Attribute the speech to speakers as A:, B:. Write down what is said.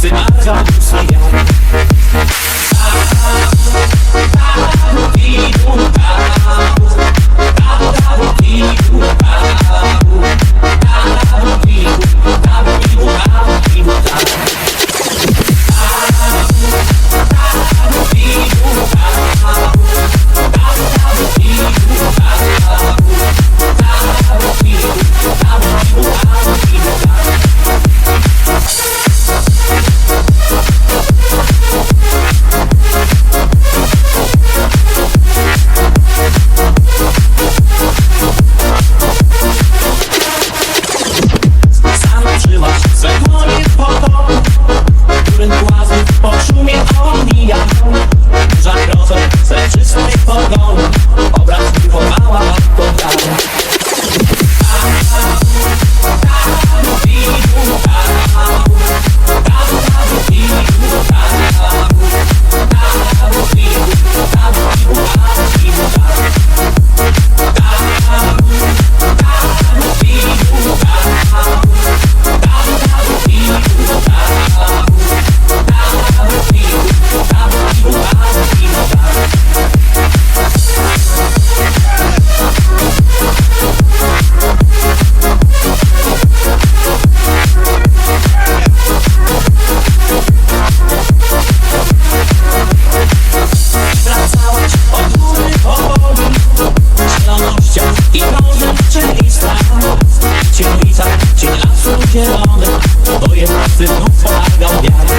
A: Ty my tam, see. słońca Cień lasu zielony Oboje nocy znów pomagał wiatr